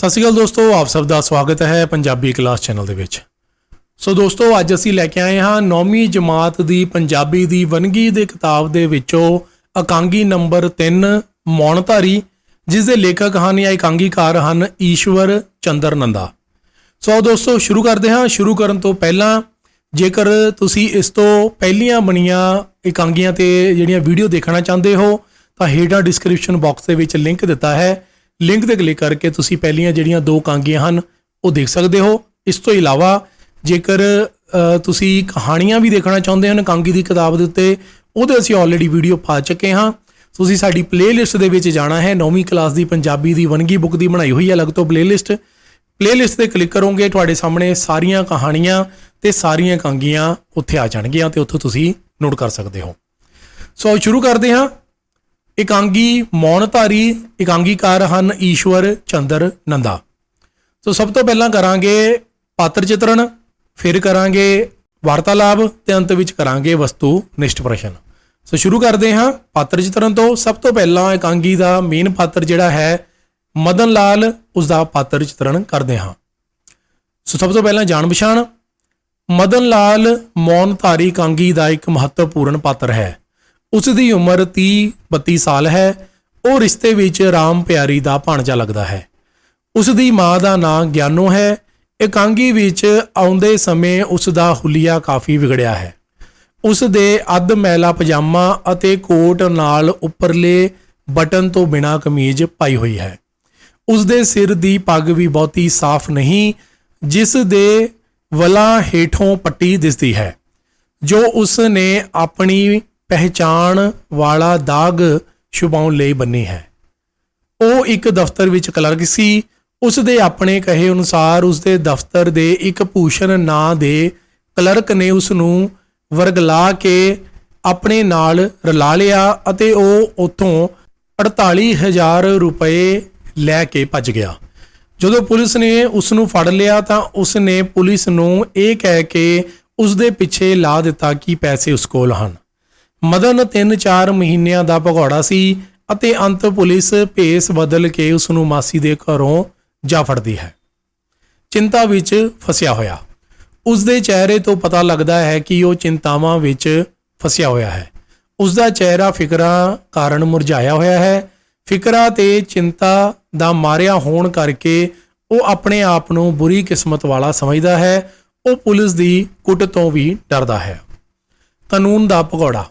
ਸਤਿ ਸ਼੍ਰੀ ਅਕਾਲ ਦੋਸਤੋ, ਆਪ ਸਭ ਦਾ ਸਵਾਗਤ ਹੈ ਪੰਜਾਬੀ ਕਲਾਸ ਚੈਨਲ ਦੇ ਵਿੱਚ। ਸੋ ਦੋਸਤੋ, ਅੱਜ ਅਸੀਂ ਲੈ ਕੇ ਆਏ ਹਾਂ 9ਵੀਂ ਜਮਾਤ ਦੀ ਪੰਜਾਬੀ ਦੀ ਵੰਨਗੀ ਦੇ ਕਿਤਾਬ ਦੇ ਵਿੱਚੋਂ ਇਕਾਂਗੀ ਨੰਬਰ 3 ਮੌਨਧਾਰੀ ਜਿਸ ਦੇ ਲੇਖਕ ਹਨ ਜਾਂ ਇਕਾਂਗੀਕਾਰ ਹਨ ਈਸ਼ਵਰ ਚੰਦਰ ਨੰਦਾ ਸੋ ਦੋਸਤੋ, ਸ਼ੁਰੂ ਕਰਦੇ ਹਾਂ। ਸ਼ੁਰੂ ਕਰਨ ਤੋਂ ਪਹਿਲਾਂ, ਜੇਕਰ ਤੁਸੀਂ ਇਸ ਤੋਂ ਪਹਿਲੀਆਂ ਬਣੀਆਂ ਇਕਾਂਗੀਆਂ ਤੇ ਜਿਹੜੀਆਂ ਵੀਡੀਓ ਦੇਖਣਾ ਚਾਹੁੰਦੇ ਹੋ, ਤਾਂ ਹੇਠਾਂ ਡਿਸਕ੍ਰਿਪਸ਼ਨ ਬਾਕਸ ਦੇ ਵਿੱਚ ਲਿੰਕ ਦਿੱਤਾ ਹੈ। ਲਿੰਕ ਤੇ ਕਲਿੱਕ ਕਰਕੇ ਤੁਸੀਂ ਪਹਿਲੀਆਂ ਜਿਹੜੀਆਂ ਦੋ ਕਾਂਗੀਆਂ ਹਨ, ਉਹ ਦੇਖ ਸਕਦੇ ਹੋ। ਇਸ ਤੋਂ ਇਲਾਵਾ ਜੇਕਰ ਤੁਸੀਂ ਕਹਾਣੀਆਂ ਵੀ ਦੇਖਣਾ ਚਾਹੁੰਦੇ ਹੋ ਕਾਂਗੀ ਦੀ ਕਿਤਾਬ ਦੇ ਉੱਤੇ, ਉਹਦੇ ਅਸੀਂ ਆਲਰੇਡੀ ਵੀਡੀਓ ਪਾ ਚੁੱਕੇ ਹਾਂ। ਤੁਸੀਂ ਸਾਡੀ ਪਲੇਲਿਸਟ ਦੇ ਵਿੱਚ ਜਾਣਾ ਹੈ। 9ਵੀਂ ਕਲਾਸ ਦੀ ਪੰਜਾਬੀ ਦੀ ਵਨਗੀ ਬੁੱਕ ਦੀ ਬਣਾਈ ਹੋਈ ਹੈ ਅਲੱਗ ਤੋਂ ਪਲੇਲਿਸਟ ਪਲੇਲਿਸਟ ਤੇ ਕਲਿੱਕ ਕਰੋਗੇ, ਤੁਹਾਡੇ ਸਾਹਮਣੇ ਸਾਰੀਆਂ ਕਹਾਣੀਆਂ ਤੇ ਸਾਰੀਆਂ ਕਾਂਗੀਆਂ ਉੱਥੇ ਆ ਜਾਣਗੀਆਂ ਤੇ ਉੱਥੋਂ ਤੁਸੀਂ ਨੋਟ ਕਰ ਸਕਦੇ ਹੋ। ਸੋ ਸ਼ੁਰੂ ਕਰਦੇ ਹਾਂ। ਇਕਾਂਗੀ ਮੌਨਧਾਰੀ, ਇਕਾਂਗੀਕਾਰ ਹਨ ਈਸ਼ਵਰ, ਚੰਦਰ, ਨੰਦਾ। ਸੋ ਸਭ ਤੋਂ ਪਹਿਲਾਂ ਕਰਾਂਗੇ ਪਾਤਰ ਚਿਤਰਣ, ਫਿਰ ਕਰਾਂਗੇ ਵਾਰਤਾਲਾਪ ਤੇ ਅੰਤ ਵਿੱਚ ਕਰਾਂਗੇ ਵਸਤੂ ਨਿਸ਼ਟ ਪ੍ਰਸ਼ਨ। ਸੋ ਸ਼ੁਰੂ ਕਰਦੇ ਹਾਂ ਪਾਤਰ ਚਿਤਰਣ ਤੋਂ। ਸਭ ਤੋਂ ਪਹਿਲਾਂ ਇਕਾਂਗੀ ਦਾ ਮੇਨ ਪਾਤਰ ਜਿਹੜਾ ਹੈ, ਮਦਨ ਲਾਲ, ਉਸ ਦਾ ਪਾਤਰ ਚਿਤਰਣ ਕਰਦੇ ਹਾਂ। ਸੋ ਸਭ ਤੋਂ ਪਹਿਲਾਂ ਜਾਣ ਪਛਾਣ, ਮਦਨ ਲਾਲ ਮੌਨਧਾਰੀ ਇਕਾਂਗੀ ਦਾ ਇੱਕ ਮਹੱਤਵਪੂਰਨ ਪਾਤਰ ਹੈ। ਉਸ ਦੀ ਉਮਰ 30 32 ਸਾਲ ਹੈ। ਉਹ ਰਿਸ਼ਤੇ ਵਿੱਚ ਰਾਮ ਪਿਆਰੀ ਦਾ ਭਾਣਜਾ ਲੱਗਦਾ ਹੈ। ਉਸ ਦੀ ਮਾਂ ਦਾ ਨਾਂ ਗਿਆਨੋ ਹੈ। ਇਕਾਂਗੀ ਵਿੱਚ ਆਉਂਦੇ ਸਮੇਂ ਉਸ ਦਾ ਹੁਲੀਆ ਕਾਫੀ ਵਿਗੜਿਆ ਹੈ। ਉਸ ਦੇ ਅੱਧ ਮੈਲਾ ਪਜਾਮਾ ਅਤੇ ਕੋਟ ਨਾਲ ਉੱਪਰਲੇ ਬਟਨ ਤੋਂ ਬਿਨਾ ਕਮੀਜ਼ ਪਾਈ ਹੋਈ ਹੈ। ਉਸ ਦੇ ਸਿਰ ਦੀ ਪੱਗ ਵੀ ਬਹੁਤੀ ਸਾਫ਼ ਨਹੀਂ, ਜਿਸ ਦੇ ਵਲਾਂ ਹੇਠੋਂ ਪੱਟੀ ਦਿਸਦੀ ਹੈ, ਜੋ ਉਸ ਨੇ ਆਪਣੀ ਪਹਿਚਾਣ ਵਾਲਾ ਦਾਗ ਛੁਪਾਉਣ ਲਈ ਬੰਨੀ ਹੈ। ਉਹ ਇੱਕ ਦਫ਼ਤਰ ਵਿੱਚ ਕਲਰਕ ਸੀ। ਉਸ ਦੇ ਆਪਣੇ ਕਹੇ ਅਨੁਸਾਰ ਉਸ ਦੇ ਦਫ਼ਤਰ ਦੇ ਇੱਕ ਭੂਸ਼ਣ ਨਾਂ ਦੇ ਕਲਰਕ ਨੇ ਉਸ ਨੂੰ ਵਰਗਲਾ ਕੇ ਆਪਣੇ ਨਾਲ ਰਲਾ ਲਿਆ ਅਤੇ ਉਹ ਉਥੋਂ 48000 ਰੁਪਏ ਲੈ ਕੇ ਭੱਜ ਗਿਆ। ਜਦੋਂ ਪੁਲਿਸ ਨੇ ਉਸ ਨੂੰ ਫੜ ਲਿਆ ਤਾਂ ਉਸ ਨੇ ਪੁਲਿਸ ਨੂੰ ਇਹ ਕਹਿ ਕੇ ਉਸ ਦੇ ਪਿੱਛੇ ਲਾ ਦਿੱਤਾ ਕਿ ਪੈਸੇ ਉਸ ਕੋਲ ਹਨ। ਮਦਨ 3-4 ਮਹੀਨਿਆਂ ਦਾ ਭਗੌੜਾ ਸੀ ਅਤੇ ਅੰਤ ਪੁਲਿਸ ਭੇਸ ਬਦਲ ਕੇ ਉਸ ਨੂੰ ਮਾਸੀ ਦੇ ਘਰੋਂ ਜਾ ਫੜਦੀ ਹੈ। ਚਿੰਤਾ ਵਿੱਚ ਫਸਿਆ ਹੋਇਆ। ਉਸ ਦੇ ਚਿਹਰੇ ਤੋਂ ਪਤਾ ਲੱਗਦਾ ਹੈ ਕਿ ਉਹ ਚਿੰਤਾਵਾਂ ਵਿੱਚ ਫਸਿਆ ਹੋਇਆ ਹੈ। ਉਸ ਦਾ ਚਿਹਰਾ ਫਿਕਰਾਂ ਕਾਰਨ ਮੁਰਝਾਇਆ ਹੋਇਆ ਹੈ। ਫਿਕਰਾਂ ਤੇ ਚਿੰਤਾ ਦਾ ਮਾਰਿਆ ਹੋਣ ਕਰਕੇ ਉਹ ਆਪਣੇ ਆਪ ਨੂੰ ਬੁਰੀ ਕਿਸਮਤ ਵਾਲਾ ਸਮਝਦਾ ਹੈ। ਉਹ ਪੁਲਿਸ ਦੀ ਕੁੱਟ ਤੋਂ ਵੀ ਡਰਦਾ ਹੈ। ਕਾਨੂੰਨ ਦਾ ਭਗੌੜਾ।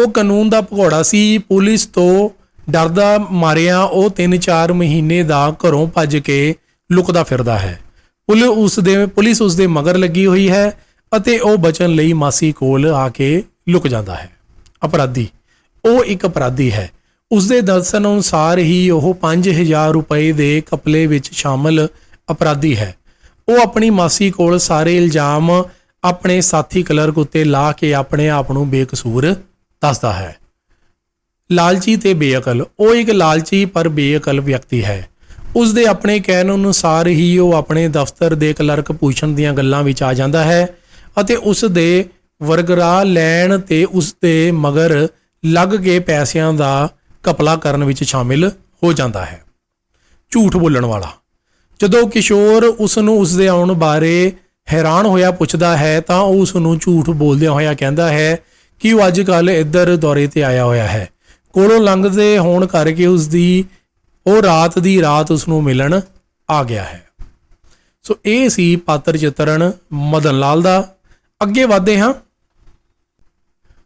ਉਹ ਕਾਨੂੰਨ ਦਾ ਭਗੌੜਾ ਸੀ, ਪੁਲਿਸ ਤੋਂ ਡਰਦਾ ਮਾਰਿਆ, ਉਹ 3-4 ਮਹੀਨੇ ਦਾ ਘਰੋਂ ਭੱਜ ਕੇ ਲੁਕਦਾ ਫਿਰਦਾ ਹੈ। ਪੁਲਿਸ ਉਸ ਦੇ, ਪੁਲਿਸ ਉਸ ਦੇ ਮਗਰ ਲੱਗੀ ਹੋਈ ਹੈ ਅਤੇ ਉਹ ਬਚਣ ਲਈ ਮਾਸੀ ਕੋਲ ਆ ਕੇ ਲੁਕ ਜਾਂਦਾ ਹੈ। ਅਪਰਾਧੀ, ਉਹ ਇੱਕ ਅਪਰਾਧੀ ਹੈ। ਉਸ ਦੇ ਦੱਸਣ ਅਨੁਸਾਰ ਹੀ ਉਹ 5000 ਰੁਪਏ ਦੇ ਕਪਲੇ ਵਿੱਚ ਸ਼ਾਮਲ ਅਪਰਾਧੀ ਹੈ। ਉਹ ਆਪਣੀ ਮਾਸੀ ਕੋਲ ਸਾਰੇ ਇਲਜ਼ਾਮ ਆਪਣੇ ਸਾਥੀ ਕਲਰਕ ਉੱਤੇ ਲਾ ਕੇ ਆਪਣੇ ਆਪ ਨੂੰ ਬੇਕਸੂਰ ਦੱਸਦਾ ਹੈ। ਲਾਲਚੀ ਤੇ ਬੇਅਕਲ, ਉਹ ਇੱਕ ਲਾਲਚੀ ਪਰ ਬੇਅਕਲ ਵਿਅਕਤੀ ਹੈ। ਉਸ ਦੇ ਆਪਣੇ ਕਹਿਣ ਅਨੁਸਾਰ ਹੀ ਉਹ ਆਪਣੇ ਦਫ਼ਤਰ ਦੇ ਕਲਰਕ ਪੁੱਛਣ ਦੀਆਂ ਗੱਲਾਂ ਵਿੱਚ ਆ ਜਾਂਦਾ ਹੈ ਅਤੇ ਉਸ ਦੇ ਵਰਗਰਾ ਲੈਣ ਤੇ ਉਸ ਦੇ ਮਗਰ ਲੱਗ ਕੇ ਪੈਸਿਆਂ ਦਾ ਕਪਲਾ ਕਰਨ ਵਿੱਚ ਸ਼ਾਮਿਲ ਹੋ ਜਾਂਦਾ ਹੈ। ਝੂਠ ਬੋਲਣ ਵਾਲਾ, ਜਦੋਂ ਕਿਸ਼ੋਰ ਉਸ ਨੂੰ ਉਸ ਦੇ ਆਉਣ ਬਾਰੇ ਹੈਰਾਨ ਹੋਇਆ ਪੁੱਛਦਾ ਹੈ ਤਾਂ ਉਹ ਉਸ ਨੂੰ ਝੂਠ ਬੋਲਦਿਆਂ ਹੋਇਆ ਕਹਿੰਦਾ ਹੈ ਕਿ ਉਹ ਅੱਜ ਕੱਲ ਇੱਧਰ ਦੌਰੇ ਤੇ ਆਇਆ ਹੋਇਆ ਹੈ। ਕੋਲੋਂ ਲੰਘਦੇ ਹੋਣ ਕਰਕੇ ਉਸ ਦੀ ਉਹ ਰਾਤ ਦੀ ਰਾਤ ਉਸ ਨੂੰ ਮਿਲਣ ਆ ਗਿਆ ਹੈ। ਸੋ ਇਹ ਸੀ ਪਾਤਰ ਚਿਤਰਣ ਮਦਨ ਲਾਲ ਦਾ। ਅੱਗੇ ਵਧਦੇ ਹਾਂ।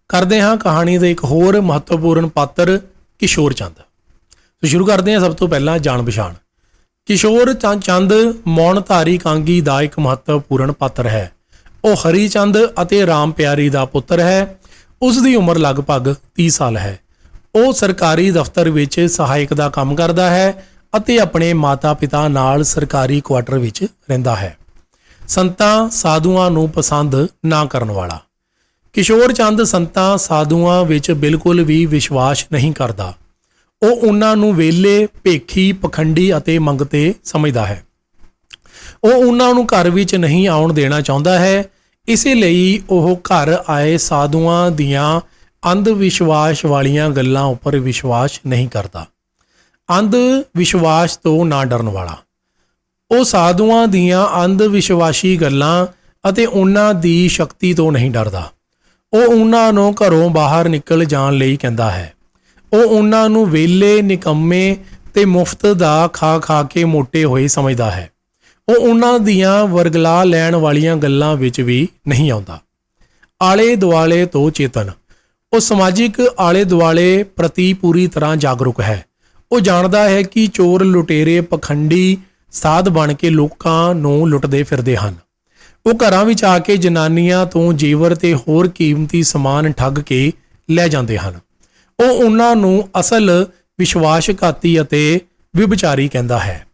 ਕਰਦੇ ਹਾਂ ਕਹਾਣੀ ਦੇ ਇੱਕ ਹੋਰ ਮਹੱਤਵਪੂਰਨ ਪਾਤਰ ਕਿਸ਼ੋਰ ਚੰਦ। ਸੋ ਸ਼ੁਰੂ ਕਰਦੇ ਹਾਂ ਸਭ ਤੋਂ ਪਹਿਲਾਂ ਜਾਣ ਪਛਾਣ। ਕਿਸ਼ੋਰ ਚੰ- ਚੰਦ ਮੌਨਧਾਰੀ ਕਾਂਗੀ ਦਾ ਇੱਕ ਮਹੱਤਵਪੂਰਨ ਪਾਤਰ ਹੈ। ਉਹ ਹਰੀ ਚੰਦ ਅਤੇ ਰਾਮ ਪਿਆਰੀ ਦਾ ਪੁੱਤਰ ਹੈ। ਉਸ ਦੀ ਉਮਰ ਲਗਭਗ 30 ਸਾਲ ਹੈ। ਉਹ ਸਰਕਾਰੀ ਦਫ਼ਤਰ ਵਿੱਚ ਸਹਾਇਕ ਦਾ ਕੰਮ ਕਰਦਾ ਹੈ ਅਤੇ ਆਪਣੇ ਮਾਤਾ-ਪਿਤਾ ਨਾਲ ਸਰਕਾਰੀ ਕੁਆਟਰ ਵਿੱਚ ਰਹਿੰਦਾ ਹੈ। ਸੰਤਾਂ ਸਾਧੂਆਂ ਨੂੰ ਪਸੰਦ ਨਾ ਕਰਨ ਵਾਲਾ। ਕਿਸ਼ੋਰ ਚੰਦ ਸੰਤਾਂ ਸਾਧੂਆਂ ਵਿੱਚ ਬਿਲਕੁਲ ਵੀ ਵਿਸ਼ਵਾਸ ਨਹੀਂ ਕਰਦਾ। ਉਹ ਉਹਨਾਂ ਨੂੰ ਵੇਲੇ ਭੇਖੀ, ਪਖੰਡੀ ਅਤੇ ਮੰਗਤੇ ਸਮਝਦਾ ਹੈ। ਉਹ ਉਹਨਾਂ ਨੂੰ ਘਰ ਵਿੱਚ ਨਹੀਂ ਆਉਣ ਦੇਣਾ ਚਾਹੁੰਦਾ ਹੈ ਇਸੇ ਲਈ ਉਹ ਘਰ ਆਏ ਸਾਧੂਆਂ ਦੀਆਂ ਅੰਧ ਵਿਸ਼ਵਾਸ ਵਾਲੀਆਂ ਗੱਲਾਂ ਉੱਪਰ ਵਿਸ਼ਵਾਸ ਨਹੀਂ ਕਰਦਾ। ਅੰਧ ਵਿਸ਼ਵਾਸ ਤੋਂ ਨਾ ਡਰਨ ਵਾਲਾ। ਉਹ ਸਾਧੂਆਂ ਦੀਆਂ ਅੰਧ ਵਿਸ਼ਵਾਸੀ ਗੱਲਾਂ ਅਤੇ ਉਹਨਾਂ ਦੀ ਸ਼ਕਤੀ ਤੋਂ ਨਹੀਂ ਡਰਦਾ। ਉਹ ਉਹਨਾਂ ਨੂੰ ਘਰੋਂ ਬਾਹਰ ਨਿਕਲ ਜਾਣ ਲਈ ਕਹਿੰਦਾ ਹੈ। ਉਹ ਉਹਨਾਂ ਨੂੰ ਵੇਲੇ ਨਿਕੰਮੇ ਤੇ ਮੁਫਤ ਦਾ ਖਾ ਖਾ ਕੇ ਮੋਟੇ ਹੋਏ ਸਮਝਦਾ ਹੈ। ਉਹ ਉਹਨਾਂ ਦੀਆਂ ਵਰਗਲਾ ਲੈਣ ਵਾਲੀਆਂ ਗੱਲਾਂ ਵਿੱਚ ਵੀ ਨਹੀਂ ਆਉਂਦਾ। ਆਲੇ ਦੁਆਲੇ ਤੋਂ ਚੇਤਨ। ਉਹ ਸਮਾਜਿਕ ਆਲੇ ਦੁਆਲੇ ਪ੍ਰਤੀ ਪੂਰੀ ਤਰ੍ਹਾਂ ਜਾਗਰੂਕ ਹੈ। ਉਹ ਜਾਣਦਾ ਹੈ ਕਿ ਚੋਰ, ਲੁਟੇਰੇ, ਪਖੰਡੀ, ਸਾਧ ਬਣ ਕੇ ਲੋਕਾਂ ਨੂੰ ਲੁੱਟਦੇ ਫਿਰਦੇ ਹਨ। ਉਹ ਘਰਾਂ ਵਿੱਚ ਆ ਕੇ ਜਨਾਨੀਆਂ ਤੋਂ ਜੀਵਰ ਤੇ ਹੋਰ ਕੀਮਤੀ ਸਮਾਨ ਠੱਗ ਕੇ ਲੈ ਜਾਂਦੇ ਹਨ। ਉਹ ਉਹਨਾਂ ਨੂੰ ਅਸਲ ਵਿਸ਼ਵਾਸਘਾਤੀ ਅਤੇ ਵਿਭਚਾਰੀ ਕਹਿੰਦਾ ਹੈ।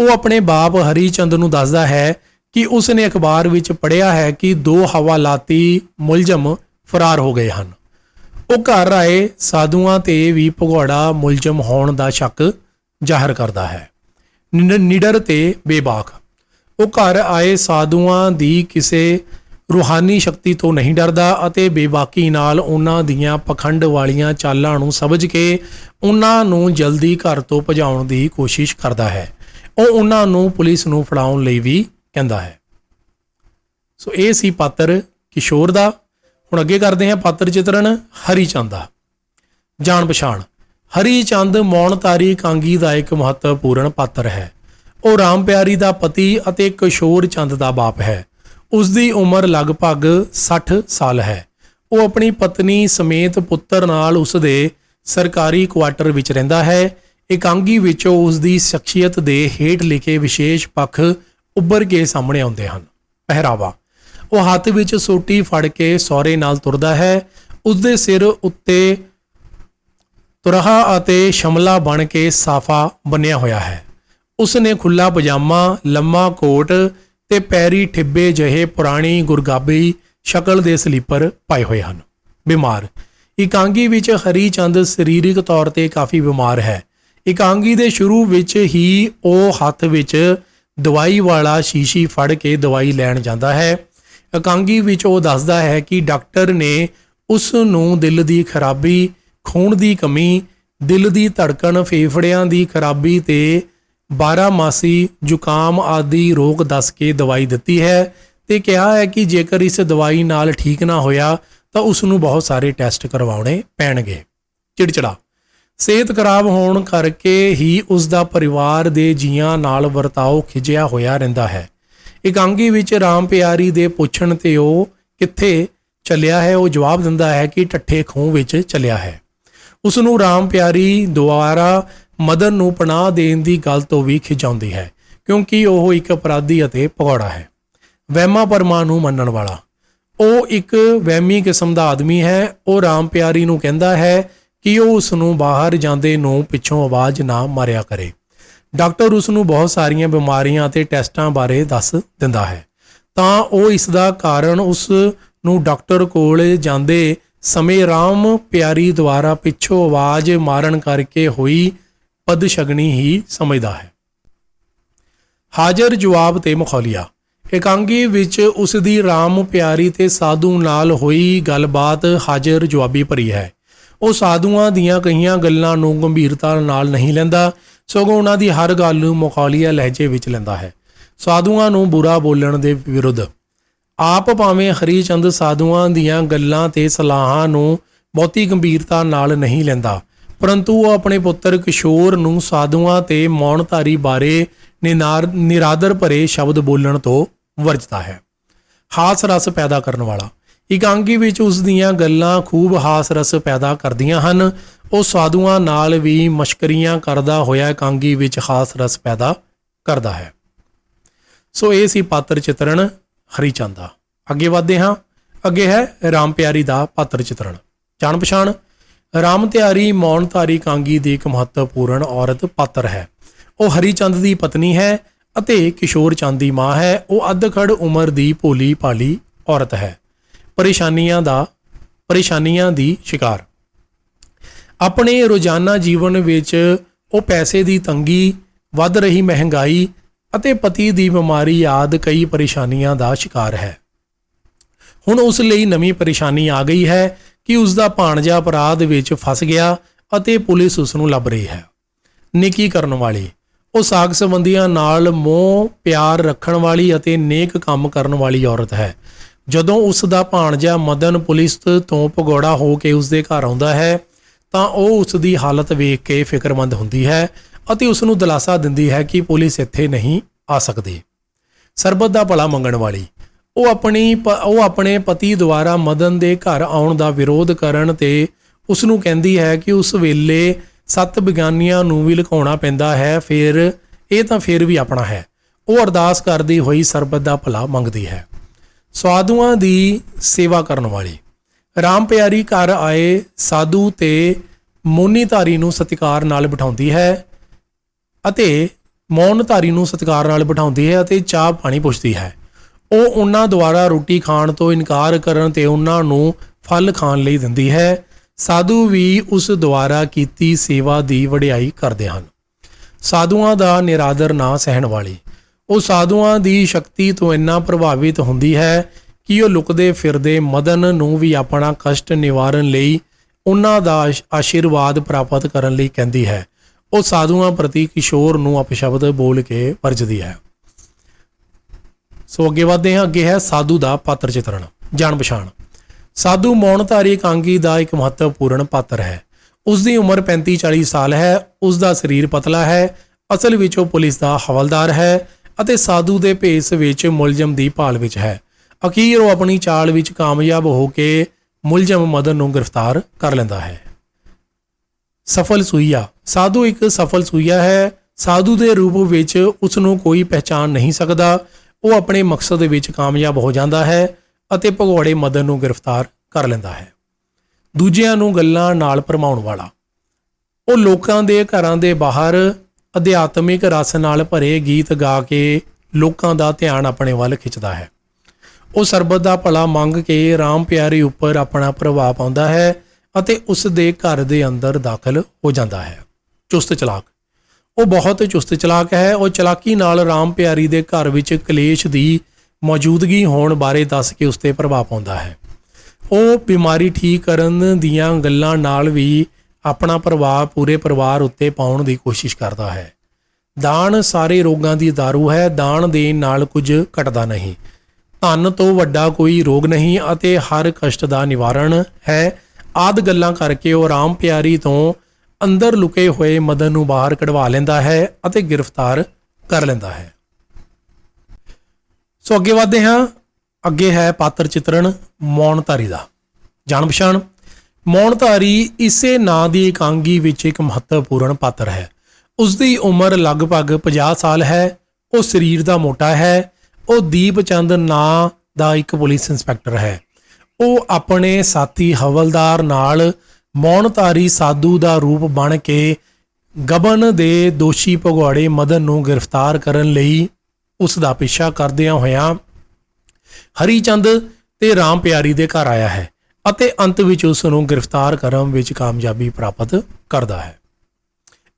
ਉਹ ਆਪਣੇ ਬਾਪ ਹਰੀ ਚੰਦ ਨੂੰ ਦੱਸਦਾ ਹੈ ਕਿ ਉਸ ਨੇ ਅਖਬਾਰ ਵਿੱਚ ਪੜ੍ਹਿਆ ਹੈ ਕਿ ਦੋ ਹਵਾਲਾਤੀ ਮੁਲਜ਼ਮ ਫਰਾਰ ਹੋ ਗਏ ਹਨ। ਉਹ ਘਰ ਆਏ ਸਾਧੂਆਂ ਤੇ ਵੀ ਭਗੌੜਾ ਮੁਲਜ਼ਮ ਹੋਣ ਦਾ ਸ਼ੱਕ ਜ਼ਾਹਰ ਕਰਦਾ ਹੈ। ਨਿਡਰ ਤੇ ਬੇਬਾਕ। ਉਹ ਘਰ ਆਏ ਸਾਧੂਆਂ ਦੀ ਕਿਸੇ ਰੂਹਾਨੀ ਸ਼ਕਤੀ ਤੋਂ ਨਹੀਂ ਡਰਦਾ ਅਤੇ ਬੇਬਾਕੀ ਨਾਲ ਉਹਨਾਂ ਦੀਆਂ ਪਖੰਡ ਵਾਲੀਆਂ ਚਾਲਾਂ ਨੂੰ ਸਮਝ ਕੇ ਉਹਨਾਂ ਨੂੰ ਜਲਦੀ ਘਰ ਤੋਂ ਭਜਾਉਣ ਦੀ ਕੋਸ਼ਿਸ਼ ਕਰਦਾ ਹੈ। ਉਹ ਉਹਨਾਂ ਨੂੰ ਪੁਲਿਸ ਨੂੰ ਫੜਾਉਣ ਲਈ ਵੀ ਕਹਿੰਦਾ ਹੈ। ਸੋ ਇਹ ਸੀ ਪਾਤਰ ਕਿਸ਼ੋਰ ਦਾ। ਹੁਣ ਅੱਗੇ ਕਰਦੇ ਹਾਂ ਪਾਤਰ ਚਿਤਰਨ ਹਰੀ ਚੰਦ ਦਾ। ਜਾਣ ਪਛਾਣ। ਹਰੀ ਚੰਦ ਮੌਣਤਾਰੀ ਕਾਂਗੀ ਦਾ ਇੱਕ ਮਹੱਤਵਪੂਰਨ ਪਾਤਰ ਹੈ। ਉਹ ਰਾਮ ਪਿਆਰੀ ਦਾ ਪਤੀ ਅਤੇ ਕਿਸ਼ੋਰ ਚੰਦ ਦਾ ਬਾਪ ਹੈ। ਉਸ ਦੀ ਉਮਰ ਲਗਭਗ 60 ਸਾਲ ਹੈ। ਉਹ ਆਪਣੀ ਪਤਨੀ ਸਮੇਤ ਪੁੱਤਰ ਨਾਲ ਉਸ ਦੇ ਸਰਕਾਰੀ ਕੁਆਟਰ ਵਿੱਚ ਰਹਿੰਦਾ ਹੈ। ਇਕਾਂਗੀ ਵਿੱਚੋਂ ਉਸ ਦੀ ਸ਼ਖਸੀਅਤ ਦੇ ਹੇਠ ਲਿਖੇ ਵਿਸ਼ੇਸ਼ ਪੱਖ ਉੱਭਰ ਕੇ ਸਾਹਮਣੇ ਆਉਂਦੇ ਹਨ। ਪਹਿਰਾਵਾ। ਉਹ ਹੱਥ ਵਿੱਚ ਸੋਟੀ ਫੜ ਕੇ ਸਹੁਰੇ ਨਾਲ ਤੁਰਦਾ ਹੈ। ਉਸ ਦੇ ਸਿਰ ਉੱਤੇ ਤੁਰਹਾ ਅਤੇ ਸ਼ਮਲਾ ਬਣ ਕੇ ਸਾਫਾ ਬੰਨਿਆ ਹੋਇਆ ਹੈ। ਉਸ ਨੇ ਖੁੱਲਾ ਪਜਾਮਾ, ਲੰਮਾ ਕੋਟ ਤੇ ਪੈਰੀ ਠਿੱਬੇ ਜਿਹੇ ਪੁਰਾਣੀ ਗੁਰਗਾਬੀ ਸ਼ਕਲ ਦੇ ਸਲੀਪਰ ਪਾਏ ਹੋਏ ਹਨ। ਬਿਮਾਰ। ਇਕਾਂਗੀ ਵਿੱਚ ਹਰੀ ਚੰਦ ਸਰੀਰਕ ਤੌਰ ਤੇ ਕਾਫੀ ਬਿਮਾਰ ਹੈ। ਇਕਾਂਗੀ ਦੇ ਸ਼ੁਰੂ ਵਿੱਚ ਹੀ ਉਹ ਹੱਥ ਵਿੱਚ ਦਵਾਈ ਵਾਲਾ ਸ਼ੀਸ਼ੀ ਫੜ ਕੇ ਦਵਾਈ ਲੈਣ ਜਾਂਦਾ ਹੈ। ਇਕਾਂਗੀ ਵਿੱਚ ਉਹ ਦੱਸਦਾ ਹੈ ਕਿ ਡਾਕਟਰ ਨੇ ਉਸ ਨੂੰ ਦਿਲ ਦੀ ਖਰਾਬੀ, ਖੂਨ ਦੀ ਕਮੀ, ਦਿਲ ਦੀ ਧੜਕਣ, ਫੇਫੜਿਆਂ ਦੀ ਖਰਾਬੀ ਤੇ 12 ਮਾਸੀ ਜ਼ੁਕਾਮ ਆਦਿ ਰੋਗ ਦੱਸ ਕੇ ਦਵਾਈ ਦਿੱਤੀ ਹੈ ਤੇ ਕਿਹਾ ਹੈ ਕਿ ਜੇਕਰ ਇਸ ਦਵਾਈ ਨਾਲ ਠੀਕ ਨਾ ਹੋਇਆ ਤਾਂ ਉਸ ਨੂੰ ਬਹੁਤ ਸਾਰੇ ਟੈਸਟ ਕਰਵਾਉਣੇ ਪੈਣਗੇ। ਚਿੜਚਿੜਾ। ਸਿਹਤ ਖਰਾਬ ਹੋਣ ਕਰਕੇ ਹੀ ਉਸ ਦਾ ਪਰਿਵਾਰ ਦੇ ਜੀਆਂ ਨਾਲ ਵਰਤਾਓ ਖਿਜਿਆ ਹੋਇਆ ਰਹਿੰਦਾ ਹੈ। ਇਕਾਂਗੀ ਵਿੱਚ ਰਾਮ ਪਿਆਰੀ ਦੇ ਪੁੱਛਣ ਤੇ ਉਹ ਕਿੱਥੇ ਚੱਲਿਆ ਹੈ, ਉਹ ਜਵਾਬ ਦਿੰਦਾ ਹੈ ਕਿ ਠੱਠੇ ਖੂਹ ਵਿੱਚ ਚੱਲਿਆ ਹੈ। ਉਸ ਨੂੰ ਰਾਮ ਪਿਆਰੀ ਦੁਆਰਾ ਮਦਨ ਨੂੰ ਪਨਾਹ ਦੇਣ ਦੀ ਗੱਲ ਤੋਂ ਵੀ ਖਿਜਾਉਂਦੀ ਹੈ, ਕਿਉਂਕਿ ਉਹ ਇੱਕ ਅਪਰਾਧੀ ਅਤੇ ਭਗੌੜਾ ਹੈ। ਵਹਿਮਾ ਪਰਮਾਂ ਨੂੰ ਮੰਨਣ ਵਾਲਾ। ਉਹ ਇੱਕ ਵਹਿਮੀ ਕਿਸਮ ਦਾ ਆਦਮੀ ਹੈ, ਉਹ ਰਾਮ ਪਿਆਰੀ ਨੂੰ ਕਹਿੰਦਾ ਹੈ ਕਿ ਉਹ ਉਸ ਨੂੰ ਬਾਹਰ ਜਾਂਦੇ ਨੂੰ ਪਿੱਛੋਂ ਆਵਾਜ਼ ਨਾ ਮਾਰਿਆ ਕਰੇ। ਡਾਕਟਰ ਉਸ ਨੂੰ ਬਹੁਤ ਸਾਰੀਆਂ ਬਿਮਾਰੀਆਂ ਅਤੇ ਟੈਸਟਾਂ ਬਾਰੇ ਦੱਸ ਦਿੰਦਾ ਹੈ। ਤਾਂ ਉਹ ਇਸ ਦਾ ਕਾਰਨ ਉਸ ਨੂੰ ਡਾਕਟਰ ਕੋਲ ਜਾਂਦੇ ਸਮੇਂ ਰਾਮ ਪਿਆਰੀ ਦੁਆਰਾ ਪਿੱਛੋਂ ਆਵਾਜ਼ ਮਾਰਨ ਕਰਕੇ ਹੋਈ ਪਦਸ਼ਗਨੀ ਹੀ ਸਮਝਦਾ ਹੈ। ਹਾਜ਼ਰ ਜਵਾਬ ਤੇ ਮਖੌਲੀਆ, ਇਕਾਂਗੀ ਵਿੱਚ ਉਸ ਦੀ ਰਾਮ ਪਿਆਰੀ ਤੇ ਸਾਧੂ ਨਾਲ ਹੋਈ ਗੱਲਬਾਤ ਹਾਜ਼ਰ ਜਵਾਬੀ ਭਰੀ ਹੈ। ਉਹ ਸਾਧੂਆਂ ਦੀਆਂ ਕਈਆਂ ਗੱਲਾਂ ਨੂੰ ਗੰਭੀਰਤਾ ਨਾਲ ਨਹੀਂ ਲੈਂਦਾ, ਸਗੋਂ ਉਹਨਾਂ ਦੀ ਹਰ ਗੱਲ ਨੂੰ ਮਖੌਲੀਆ ਲਹਿਜੇ ਵਿੱਚ ਲੈਂਦਾ ਹੈ। ਸਾਧੂਆਂ ਨੂੰ ਬੁਰਾ ਬੋਲਣ ਦੇ ਵਿਰੁੱਧ। ਆਪ ਭਾਵੇਂ ਹਰੀ ਚੰਦ ਸਾਧੂਆਂ ਦੀਆਂ ਗੱਲਾਂ ਤੇ ਸਲਾਹਾਂ ਨੂੰ ਬਹੁਤੀ ਗੰਭੀਰਤਾ ਨਾਲ ਨਹੀਂ ਲੈਂਦਾ, ਪਰੰਤੂ ਉਹ ਆਪਣੇ ਪੁੱਤਰ ਕਿਸ਼ੋਰ ਨੂੰ ਸਾਧੂਆਂ ਤੇ ਮੌਨਧਾਰੀ ਬਾਰੇ ਨਿਨਾਰ ਨਿਰਾਦਰ ਭਰੇ ਸ਼ਬਦ ਬੋਲਣ ਤੋਂ ਵਰਜਦਾ ਹੈ। ਹਾਸ ਰਸ ਪੈਦਾ ਕਰਨ ਵਾਲਾ। ਇਕਾਂਗੀ ਵਿੱਚ ਉਸ ਦੀਆਂ ਗੱਲਾਂ ਖੂਬ ਹਾਸ ਰਸ ਪੈਦਾ ਕਰਦੀਆਂ ਹਨ। ਉਹ ਸਾਧੂਆਂ ਨਾਲ ਵੀ ਮਸ਼ਕਰੀਆਂ ਕਰਦਾ ਹੋਇਆ ਇਕਾਂਗੀ ਵਿੱਚ ਹਾਸ ਰਸ ਪੈਦਾ ਕਰਦਾ ਹੈ। ਸੋ ਇਹ ਸੀ ਪਾਤਰ ਚਿਤਰਣ ਹਰੀਚੰਦ ਦਾ। ਅੱਗੇ ਵਧਦੇ ਹਾਂ। ਅੱਗੇ ਹੈ ਰਾਮ ਪਿਆਰੀ ਦਾ ਪਾਤਰ ਚਿਤਰਣ। ਜਾਣ ਪਛਾਣ, ਰਾਮ ਤਿਆਰੀ ਮੌਨਧਾਰੀ ਕਾਂਗੀ ਦੀ ਇੱਕ ਮਹੱਤਵਪੂਰਨ ਔਰਤ ਪਾਤਰ ਹੈ। ਉਹ ਹਰੀਚੰਦ ਦੀ ਪਤਨੀ ਹੈ ਅਤੇ ਕਿਸ਼ੋਰ ਚੰਦ ਦੀ ਮਾਂ ਹੈ। ਉਹ ਅੱਧਖੜ ਉਮਰ ਦੀ ਭੋਲੀ ਭਾਲੀ ਔਰਤ ਹੈ। ਪਰੇਸ਼ਾਨੀਆਂ ਦਾ, ਪਰੇਸ਼ਾਨੀਆਂ ਦੀ ਸ਼ਿਕਾਰ। ਆਪਣੇ ਰੋਜ਼ਾਨਾ ਜੀਵਨ ਵਿੱਚ ਉਹ ਪੈਸੇ ਦੀ ਤੰਗੀ, ਵੱਧ ਰਹੀ ਮਹਿੰਗਾਈ ਅਤੇ ਪਤੀ ਦੀ ਬਿਮਾਰੀ ਆਦ ਕਈ ਪਰੇਸ਼ਾਨੀਆਂ ਦਾ ਸ਼ਿਕਾਰ ਹੈ। ਹੁਣ ਉਸ ਲਈ ਨਵੀਂ ਪਰੇਸ਼ਾਨੀ ਆ ਗਈ ਹੈ ਕਿ ਉਸ ਦਾ ਭਾਣਜਾ ਅਪਰਾਧ ਵਿੱਚ ਫਸ ਗਿਆ ਅਤੇ ਪੁਲਿਸ ਉਸ ਨੂੰ ਲੱਭ ਰਹੀ ਹੈ। ਨਿੱਕੀ ਕਰਨ ਵਾਲੀ, ਉਹ ਸਾਗ ਸੰਬੰਧੀਆਂ ਨਾਲ ਮੋਹ, ਪਿਆਰ ਰੱਖਣ ਵਾਲੀ ਅਤੇ ਨੇਕ ਕੰਮ ਕਰਨ ਵਾਲੀ ਔਰਤ ਹੈ। ਜਦੋਂ ਉਸ ਦਾ ਭਾਣਜਾ ਮਦਨ ਪੁਲਿਸ ਤੋਂ ਭਗੌੜਾ ਹੋ ਕੇ ਉਸ ਦੇ ਘਰ ਆਉਂਦਾ ਹੈ, ਤਾਂ ਉਹ ਉਸ ਦੀ ਹਾਲਤ ਵੇਖ ਕੇ ਫਿਕਰਮੰਦ ਹੁੰਦੀ ਹੈ ਅਤੇ ਉਸ ਨੂੰ ਦਿਲਾਸਾ ਦਿੰਦੀ ਹੈ ਕਿ ਪੁਲਿਸ ਇੱਥੇ ਨਹੀਂ ਆ ਸਕਦੀ। ਸਰਬਤ ਦਾ ਭਲਾ ਮੰਗਣ ਵਾਲੀ, ਉਹ ਆਪਣੀ ਪ- ਉਹ ਆਪਣੇ ਪਤੀ ਦੁਆਰਾ ਮਦਨ ਦੇ ਘਰ ਆਉਣ ਦਾ ਵਿਰੋਧ ਕਰਨ ਤੇ ਉਸ ਨੂੰ ਕਹਿੰਦੀ ਹੈ ਕਿ ਉਸ ਵੇਲੇ ਸੱਤ ਵਿਗਿਆਨੀਆਂ ਨੂੰ ਵੀ ਲੁਕਾਉਣਾ ਪੈਂਦਾ ਹੈ, ਫਿਰ, ਇਹ ਤਾਂ ਫਿਰ ਵੀ ਆਪਣਾ ਹੈ। ਉਹ ਅਰਦਾਸ ਕਰਦੀ ਹੋਈ ਸਰਬਤ ਦਾ ਭਲਾ ਮੰਗਦੀ ਹੈ। ਸਾਧੂਆਂ ਦੀ ਸੇਵਾ ਕਰਨ ਵਾਲੀ। ਰਾਮ ਪਿਆਰੀ ਘਰ ਆਏ ਸਾਧੂ ਤੇ ਮੋਨੀਧਾਰੀ ਨੂੰ ਸਤਿਕਾਰ ਨਾਲ ਬਿਠਾਉਂਦੀ ਹੈ ਅਤੇ ਮੌਨਧਾਰੀ ਨੂੰ ਸਤਿਕਾਰ ਨਾਲ ਬਿਠਾਉਂਦੀ ਹੈ ਅਤੇ ਚਾਹ ਪਾਣੀ ਪੁੱਛਦੀ ਹੈ। ਉਹ ਉਹਨਾਂ ਦੁਆਰਾ ਰੋਟੀ ਖਾਣ ਤੋਂ ਇਨਕਾਰ ਕਰਨ ਤੇ ਉਹਨਾਂ ਨੂੰ ਫਲ ਖਾਣ ਲਈ ਦਿੰਦੀ ਹੈ। ਸਾਧੂ ਵੀ ਉਸ ਦੁਆਰਾ ਕੀਤੀ ਸੇਵਾ ਦੀ ਵਡਿਆਈ ਕਰਦੇ ਹਨ। ਸਾਧੂਆਂ ਦਾ ਨਿਰਾਦਰ ਨਾ ਸਹਿਣ ਵਾਲੀ। ਉਹ ਸਾਧੂਆਂ ਦੀ ਸ਼ਕਤੀ ਤੋਂ ਇੰਨਾ ਪ੍ਰਭਾਵਿਤ ਹੁੰਦੀ ਹੈ ਕਿ ਉਹ ਲੁਕਦੇ ਫਿਰਦੇ ਮਦਨ ਨੂੰ ਵੀ ਆਪਣਾ ਕਸ਼ਟ ਨਿਵਾਰਨ ਲਈ ਉਹਨਾਂ ਦਾ ਆਸ਼ੀਰਵਾਦ ਪ੍ਰਾਪਤ ਕਰਨ ਲਈ ਕਹਿੰਦੀ ਹੈ। ਉਹ ਸਾਧੂਆਂ ਪ੍ਰਤੀ ਕਿਸ਼ੋਰ ਨੂੰ ਅਪਸ਼ਬਦ ਬੋਲ ਕੇ ਵਰਜਦੀ ਹੈ। ਸੋ ਅੱਗੇ ਵਧਦੇ ਹਾਂ। ਅੱਗੇ ਹੈ ਸਾਧੂ ਦਾ ਪਾਤਰ ਚਿਤਰਣ, ਜਾਣ ਪਛਾਣ। ਸਾਧੂ ਮੌਨਧਾਰੀ ਕਾਂਗੀ ਦਾ ਇੱਕ ਮਹੱਤਵਪੂਰਨ ਪਾਤਰ ਹੈ। ਉਸ ਦੀ ਉਮਰ 35 40 ਸਾਲ ਹੈ। ਉਸ ਦਾ ਸਰੀਰ ਪਤਲਾ ਹੈ। ਅਸਲ ਵਿੱਚ ਉਹ ਪੁਲਿਸ ਦਾ ਹਵਲਦਾਰ ਹੈ। ਅਤੇ ਸਾਧੂ ਦੇ ਭੇਸ ਵਿੱਚ ਮੁਲਜ਼ਮ ਦੀ ਭਾਲ ਵਿੱਚ ਹੈ। ਅਖੀਰ ਉਹ ਆਪਣੀ ਚਾਲ ਵਿੱਚ ਕਾਮਯਾਬ ਹੋ ਕੇ ਮੁਲਜ਼ਮ ਮਦਨ ਨੂੰ ਗ੍ਰਿਫਤਾਰ ਕਰ ਲੈਂਦਾ ਹੈ। ਸਫਲ ਸੂਈਆ। ਸਾਧੂ ਇੱਕ ਸਫਲ ਸੂਈਆ ਹੈ। ਸਾਧੂ ਦੇ ਰੂਪ ਵਿੱਚ ਉਸ ਨੂੰ ਕੋਈ ਪਹਿਚਾਨ ਨਹੀਂ ਸਕਦਾ। ਉਹ ਆਪਣੇ ਮਕਸਦ ਵਿੱਚ ਕਾਮਯਾਬ ਹੋ ਜਾਂਦਾ ਹੈ ਅਤੇ ਭਗੌੜੇ ਮਦਨ ਨੂੰ ਗ੍ਰਿਫਤਾਰ ਕਰ ਲੈਂਦਾ ਹੈ। ਦੂਜਿਆਂ ਨੂੰ ਗੱਲਾਂ ਨਾਲ ਭਰਮਾਉਣ ਵਾਲਾ। ਉਹ ਲੋਕਾਂ ਦੇ ਘਰਾਂ ਦੇ ਬਾਹਰ ਅਧਿਆਤਮਿਕ ਰਸ ਨਾਲ ਭਰੇ ਗੀਤ ਗਾ ਕੇ ਲੋਕਾਂ ਦਾ ਧਿਆਨ ਆਪਣੇ ਵੱਲ ਖਿੱਚਦਾ ਹੈ। ਉਹ ਸਰਬਤ ਦਾ ਭਲਾ ਮੰਗ ਕੇ ਰਾਮ ਪਿਆਰੀ ਉੱਪਰ ਆਪਣਾ ਪ੍ਰਭਾਵ ਪਾਉਂਦਾ ਹੈ ਅਤੇ ਉਸ ਦੇ ਘਰ ਦੇ ਅੰਦਰ ਦਾਖਲ ਹੋ ਜਾਂਦਾ ਹੈ। ਚੁਸਤ ਚਲਾਕ। ਉਹ ਬਹੁਤ ਚੁਸਤ ਚਲਾਕ ਹੈ। ਉਹ ਚਲਾਕੀ ਨਾਲ ਰਾਮ ਪਿਆਰੀ ਦੇ ਘਰ ਵਿੱਚ ਕਲੇਸ਼ ਦੀ ਮੌਜੂਦਗੀ ਹੋਣ ਬਾਰੇ ਦੱਸ ਕੇ ਉਸ ਤੇ ਪ੍ਰਭਾਵ ਪਾਉਂਦਾ ਹੈ। ਉਹ ਬਿਮਾਰੀ ਠੀਕ ਕਰਨ ਦੀਆਂ ਗੱਲਾਂ ਨਾਲ ਵੀ ਆਪਣਾ ਪ੍ਰਭਾਵ ਪੂਰੇ ਪਰਿਵਾਰ ਉੱਤੇ ਪਾਉਣ ਦੀ ਕੋਸ਼ਿਸ਼ ਕਰਦਾ ਹੈ। ਦਾਨ ਸਾਰੇ ਰੋਗਾਂ ਦੀ ਦਾਰੂ ਹੈ, ਦਾਨ ਦੇਣ ਨਾਲ ਕੁਝ ਘਟਦਾ ਨਹੀਂ। ਧਨ ਤੋਂ ਵੱਡਾ ਕੋਈ ਰੋਗ ਨਹੀਂ ਅਤੇ ਹਰ ਕਸ਼ਟ ਦਾ ਨਿਵਾਰਣ ਹੈ। ਆਦ ਗੱਲਾਂ ਕਰਕੇ ਉਹ ਰਾਮ ਪਿਆਰੀ ਤੋਂ ਅੰਦਰ ਲੁਕੇ ਹੋਏ ਮਦਨ ਨੂੰ ਬਾਹਰ ਕਢਵਾ ਲੈਂਦਾ ਹੈ ਅਤੇ ਗ੍ਰਿਫਤਾਰ ਕਰ ਲੈਂਦਾ ਹੈ। ਸੋ ਅੱਗੇ ਵਧਦੇ ਹਾਂ। ਅੱਗੇ ਹੈ ਪਾਤਰ ਚਿਤਰਣ ਮੌਨਧਾਰੀ ਦਾ। ਜਾਣ ਪਛਾਣ ਮੌਨਧਾਰੀ ਇਸੇ ਨਾਂ ਦੀ ਇਕਾਂਗੀ ਵਿੱਚ ਇੱਕ ਮਹੱਤਵਪੂਰਨ ਪਾਤਰ ਹੈ। ਉਸ ਦੀ ਉਮਰ ਲਗਭਗ 50 ਸਾਲ ਹੈ, ਉਹ ਸਰੀਰ ਦਾ ਮੋਟਾ ਹੈ, ਉਹ ਦੀਪ ਚੰਦ ਨਾਂ ਦਾ ਇੱਕ ਪੁਲਿਸ ਇੰਸਪੈਕਟਰ ਹੈ। ਉਹ ਆਪਣੇ ਸਾਥੀ ਹਵਲਦਾਰ ਨਾਲ ਮੌਨਧਾਰੀ ਸਾਧੂ ਦਾ ਰੂਪ ਬਣ ਕੇ ਗਬਨ ਦੇ ਦੋਸ਼ੀ ਭਗੌੜੇ ਮਦਨ ਨੂੰ ਗ੍ਰਿਫਤਾਰ ਕਰਨ ਲਈ ਉਸ ਦਾ ਪਿੱਛਾ ਕਰਦਿਆਂ ਹੋਇਆਂ ਹਰੀ ਚੰਦ ਤੇ ਰਾਮ ਪਿਆਰੀ ਦੇ ਘਰ ਆਇਆ ਹੈ। ਅਤੇ ਅੰਤ ਵਿੱਚ ਉਸ ਨੂੰ ਗ੍ਰਿਫਤਾਰ ਕਰਨ ਵਿੱਚ ਕਾਮਯਾਬੀ ਪ੍ਰਾਪਤ ਕਰਦਾ ਹੈ।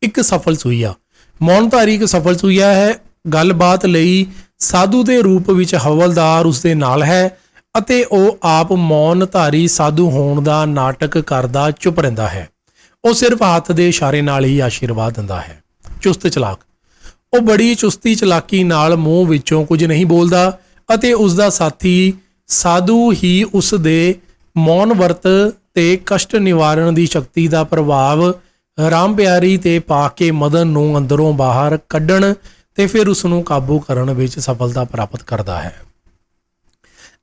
ਇੱਕ ਸਫਲ ਸੂਈਆ। ਮੌਨਧਾਰੀ ਇੱਕ ਸਫਲ ਸੂਈਆ ਹੈ। ਗੱਲਬਾਤ ਲਈ ਸਾਧੂ ਦੇ ਰੂਪ ਵਿੱਚ ਹਵਲਦਾਰ ਉਸ ਦੇ ਨਾਲ ਹੈ ਅਤੇ ਉਹ ਆਪ ਮੌਨਧਾਰੀ ਸਾਧੂ ਹੋਣ ਦਾ ਨਾਟਕ ਕਰਦਾ ਚੁੱਪ ਰਹਿੰਦਾ ਹੈ। ਉਹ ਸਿਰਫ ਹੱਥ ਦੇ ਇਸ਼ਾਰੇ ਨਾਲ ਹੀ ਆਸ਼ੀਰਵਾਦ ਦਿੰਦਾ ਹੈ। ਚੁਸਤ ਚਲਾਕ। ਉਹ ਬੜੀ ਚੁਸਤੀ ਚਲਾਕੀ ਨਾਲ ਮੂੰਹ ਵਿੱਚੋਂ ਕੁਝ ਨਹੀਂ ਬੋਲਦਾ ਅਤੇ ਉਸ ਦਾ ਸਾਥੀ ਸਾਧੂ ਹੀ ਉਸ ਦੇ ਮੌਨ ਵਰਤ ਤੇ ਕਸ਼ਟ ਨਿਵਾਰਣ ਦੀ ਸ਼ਕਤੀ ਦਾ ਪ੍ਰਭਾਵ ਰਾਮ ਪਿਆਰੀ ਤੇ ਪਾ ਕੇ ਮਦਨ ਨੂੰ ਅੰਦਰੋਂ ਬਾਹਰ ਕੱਢਣ ਤੇ ਫਿਰ ਉਸ ਨੂੰ ਕਾਬੂ ਕਰਨ ਵਿੱਚ ਸਫਲਤਾ ਪ੍ਰਾਪਤ ਕਰਦਾ ਹੈ।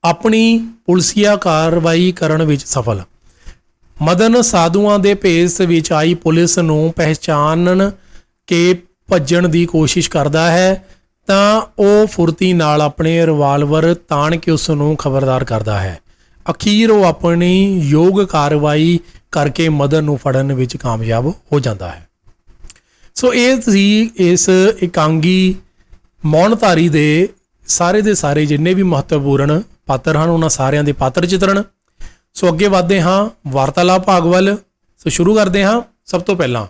ਆਪਣੀ ਪੁਲਸੀਆ ਕਾਰਵਾਈ ਕਰਨ ਵਿੱਚ ਸਫਲ। ਮਦਨ ਸਾਧੂਆਂ ਦੇ ਭੇਸ ਵਿੱਚ ਆਈ ਪੁਲਿਸ ਨੂੰ ਪਹਿਚਾਨਣ ਕੇ ਭੱਜਣ ਦੀ ਕੋਸ਼ਿਸ਼ ਕਰਦਾ ਹੈ, ਤਾਂ ਉਹ ਫੁਰਤੀ ਨਾਲ ਆਪਣੇ ਰਿਵਾਲਵਰ ਤਾਣ ਕੇ ਉਸ ਨੂੰ ਖਬਰਦਾਰ ਕਰਦਾ ਹੈ। ਅਖੀਰ ਉਹ ਆਪਣੀ ਯੋਗ ਕਾਰਵਾਈ ਕਰਕੇ ਮਦਨ ਨੂੰ ਫੜਨ ਵਿੱਚ ਕਾਮਯਾਬ ਹੋ ਜਾਂਦਾ ਹੈ। ਸੋ ਇਹ ਸੀ ਇਸ ਇਕਾਂਗੀ ਮੌਨਧਾਰੀ ਦੇ ਸਾਰੇ ਦੇ ਸਾਰੇ ਜਿੰਨੇ ਵੀ ਮਹੱਤਵਪੂਰਨ ਪਾਤਰ ਹਨ, ਉਹਨਾਂ ਸਾਰਿਆਂ ਦੇ ਪਾਤਰ ਚਿਤਰਣ। ਸੋ ਅੱਗੇ ਵਧਦੇ ਹਾਂ, ਵਾਰਤਾਲਾਪ ਭਾਗ ਵੱਲ। ਸੋ ਸ਼ੁਰੂ ਕਰਦੇ ਹਾਂ, ਸਭ ਤੋਂ ਪਹਿਲਾਂ।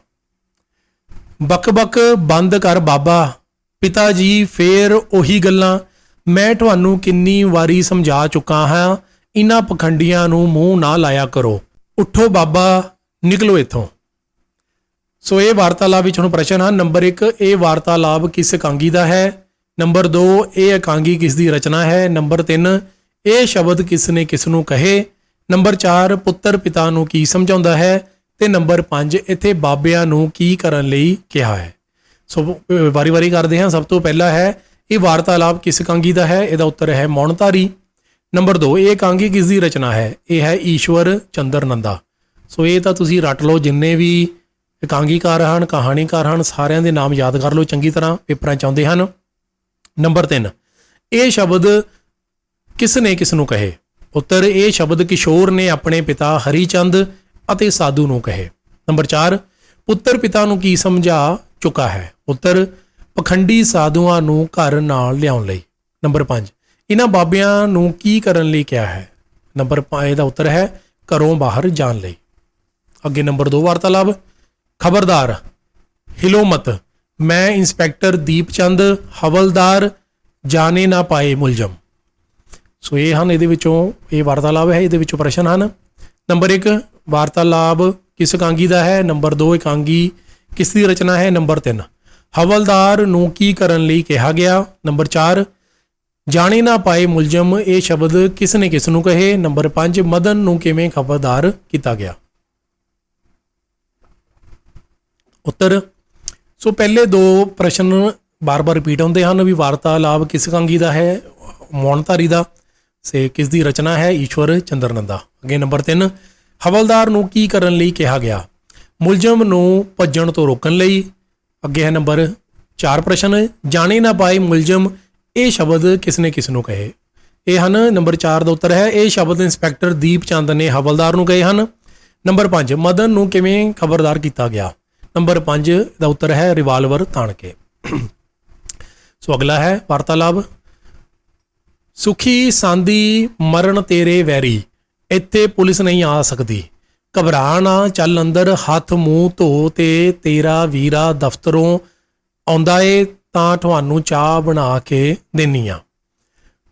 ਬਕ-ਬਕ ਬੰਦ ਕਰ ਬਾਬਾ, ਪਿਤਾ ਜੀ, ਫੇਰ ਉਹੀ ਗੱਲਾਂ। ਮੈਂ ਤੁਹਾਨੂੰ ਕਿੰਨੀ ਵਾਰੀ ਸਮਝਾ ਚੁੱਕਾ ਹਾਂ ਇਹਨਾਂ ਪਖੰਡੀਆਂ ਨੂੰ ਮੂੰਹ ਨਾ ਲਾਇਆ ਕਰੋ। ਉੱਠੋ ਬਾਬਾ, ਨਿਕਲੋ ਇੱਥੋਂ। ਸੋ ਇਹ ਵਾਰਤਾਲਾਪ ਵਿੱਚ ਹੁਣ ਪ੍ਰਸ਼ਨ ਹਨ। ਨੰਬਰ 1 ਇਹ ਵਾਰਤਾਲਾਪ ਕਿਸ ਇਕਾਂਗੀ ਦਾ ਹੈ? ਨੰਬਰ 2 ਇਹ ਇਕਾਂਗੀ ਕਿਸ ਦੀ ਰਚਨਾ ਹੈ? ਨੰਬਰ 3 ਇਹ ਸ਼ਬਦ ਕਿਸ ਨੇ ਕਿਸ ਨੂੰ ਕਹੇ? ਨੰਬਰ 4 ਪੁੱਤਰ ਪਿਤਾ ਨੂੰ ਕੀ ਸਮਝਾਉਂਦਾ ਹੈ? ਤੇ ਨੰਬਰ 5 ਇੱਥੇ ਬਾਬਿਆਂ ਨੂੰ ਕੀ ਕਰਨ ਲਈ ਕਿਹਾ ਹੈ? ਸੋ ਵਾਰੀ-ਵਾਰੀ ਕਰਦੇ ਹਾਂ। ਸਭ ਤੋਂ ਪਹਿਲਾ ਹੈ, ਇਹ ਵਾਰਤਾਲਾਪ ਕਿਸ ਇਕਾਂਗੀ ਦਾ ਹੈ? ਇਹਦਾ ਉੱਤਰ ਹੈ ਮੌਨਤਾਰੀ ਨੰਬਰ 2 ਇਹ ਇਕਾਂਗੀ ਕਿਸ ਦੀ ਰਚਨਾ ਹੈ? ਇਹ ਹੈ ਈਸ਼ਵਰ ਚੰਦਰ ਨੰਦਾ। ਸੋ ਇਹ ਤਾਂ ਤੁਸੀਂ ਰੱਟ ਲਓ, ਜਿੰਨੇ ਵੀ ਇਕਾਂਗੀਕਾਰ ਹਨ, ਕਹਾਣੀਕਾਰ ਹਨ, ਸਾਰਿਆਂ ਦੇ ਨਾਮ ਯਾਦ ਕਰ ਲਓ, ਚੰਗੀ ਤਰ੍ਹਾਂ ਪੇਪਰਾਂ ਚ ਆਉਂਦੇ ਹਨ। ਨੰਬਰ 3 ਇਹ ਸ਼ਬਦ ਕਿਸ ਨੇ ਕਿਸ ਨੂੰ ਕਹੇ? ਉੱਤਰ, ਇਹ ਸ਼ਬਦ ਕਿਸ਼ੋਰ ਨੇ ਆਪਣੇ ਪਿਤਾ ਹਰੀਚੰਦ ਅਤੇ ਸਾਧੂ ਨੂੰ ਕਹੇ। ਨੰਬਰ 4 ਪੁੱਤਰ ਪਿਤਾ ਨੂੰ ਕੀ ਸਮਝਾ ਚੁੱਕਾ ਹੈ? ਉੱਤਰ, ਪਖੰਡੀ ਸਾਧੂਆਂ ਨੂੰ ਘਰ ਨਾਲ ਲਿਆਉਣ ਲਈ। ਨੰਬਰ 5 ਇਹਨਾਂ ਬਾਬਿਆਂ ਨੂੰ ਕੀ ਕਰਨ ਲਈ ਕਿਹਾ ਹੈ? ਨੰਬਰ 5 ਦਾ ਉੱਤਰ ਹੈ, ਘਰੋਂ ਬਾਹਰ ਜਾਣ ਲਈ। ਅੱਗੇ ਨੰਬਰ 2 ਵਾਰਤਾਲਾਪ। ਖਬਰਦਾਰ ਹਿਲੋ ਮਤ ਮੈਂ ਇੰਸਪੈਕਟਰ ਦੀਪਚੰਦ ਹਵਲਦਾਰ ਜਾਣੇ ਨਾ ਪਾਏ ਮੁਲਜ਼ਮ। ਸੋ ਇਹ ਹਨ, ਇਹਦੇ ਵਿੱਚੋਂ ਇਹ ਵਾਰਤਾਲਾਪ ਹੈ, ਇਹਦੇ ਵਿੱਚੋਂ ਪ੍ਰਸ਼ਨ ਹਨ। ਨੰਬਰ 1 ਵਾਰਤਾਲਾਪ ਕਿਸ ਇਕਾਂਗੀ ਦਾ ਹੈ? ਨੰਬਰ 2 ਇਕਾਂਗੀ ਕਿਸ ਦੀ ਰਚਨਾ ਹੈ? ਨੰਬਰ 3 ਹਵਲਦਾਰ ਨੂੰ ਕੀ ਕਰਨ ਲਈ ਕਿਹਾ ਗਿਆ? ਨੰਬਰ 4 ਜਾਣੇ ਨਾ ਪਾਏ ਮੁਲਜ਼ਮ, ਇਹ ਸ਼ਬਦ ਕਿਸ ਨੇ ਕਿਸ ਨੂੰ ਕਹੇ? ਨੰਬਰ 5 ਮਦਨ ਨੂੰ ਕਿਵੇਂ ਖਬਰਦਾਰ ਕੀਤਾ ਗਿਆ? ਉੱਤਰ, ਸੋ ਪਹਿਲੇ ਦੋ ਪ੍ਰਸ਼ਨ ਬਾਰ-ਬਾਰ ਰਿਪੀਟ ਹੁੰਦੇ ਹਨ ਵੀ ਵਾਰਤਾਲਾਪ ਕਿਸ ਕੰਗੀ ਦਾ ਹੈ? ਮੌਨਤਾਰੀ ਦਾ। ਸੇ ਕਿਸ ਦੀ ਰਚਨਾ ਹੈ? ਈਸ਼ਵਰ ਚੰਦਰਨੰਦਾ ਅੱਗੇ ਨੰਬਰ 3 ਹਵਲਦਾਰ ਨੂੰ ਕੀ ਕਰਨ ਲਈ ਕਿਹਾ ਗਿਆ? ਮੁਲਜ਼ਮ ਨੂੰ ਭੱਜਣ ਤੋਂ ਰੋਕਣ ਲਈ। ਅੱਗੇ ਹੈ ਨੰਬਰ 4 ਪ੍ਰਸ਼ਨ, ਜਾਣੇ ਨਾ ਪਾਏ ਮੁਲਜ਼ਮ ਇਹ ਸ਼ਬਦ ਕਿਸ ਨੇ ਕਿਸ ਨੂੰ ਕਹੇ? ਇਹ ਹਨ, ਨੰਬਰ 4 ਦਾ ਉੱਤਰ ਹੈ, ਇਹ ਸ਼ਬਦ ਇੰਸਪੈਕਟਰ ਦੀਪ ਚੰਦ ਨੇ ਹਵਲਦਾਰ ਨੂੰ ਕਹੇ ਹਨ। ਨੰਬਰ 5 ਮਦਨ ਨੂੰ ਕਿਵੇਂ ਖਬਰਦਾਰ ਕੀਤਾ ਗਿਆ? ਨੰਬਰ 5 ਦਾ ਉੱਤਰ ਹੈ, ਰਿਵਾਲਵਰ ਤਾਣ ਕੇ ਸੋ ਅਗਲਾ ਹੈ, ਵਾਰਤਾਲਾਪ। ਸੁਖੀ ਸਾਂਦੀ ਮਰਨ ਤੇਰੇ ਵੈਰੀ, ਇੱਥੇ ਪੁਲਿਸ ਨਹੀਂ ਆ ਸਕਦੀ। ਘਬਰਾ ਨਾ ਚੱਲ ਅੰਦਰ, ਹੱਥ ਮੂੰਹ ਧੋ ਤੇ ਤੇਰਾ ਵੀਰਾ ਦਫ਼ਤਰੋਂ ਆਉਂਦਾ ਏ ਤਾਂ ਤੁਹਾਨੂੰ ਚਾਹ ਬਣਾ ਕੇ ਦੇਣੀ ਆ।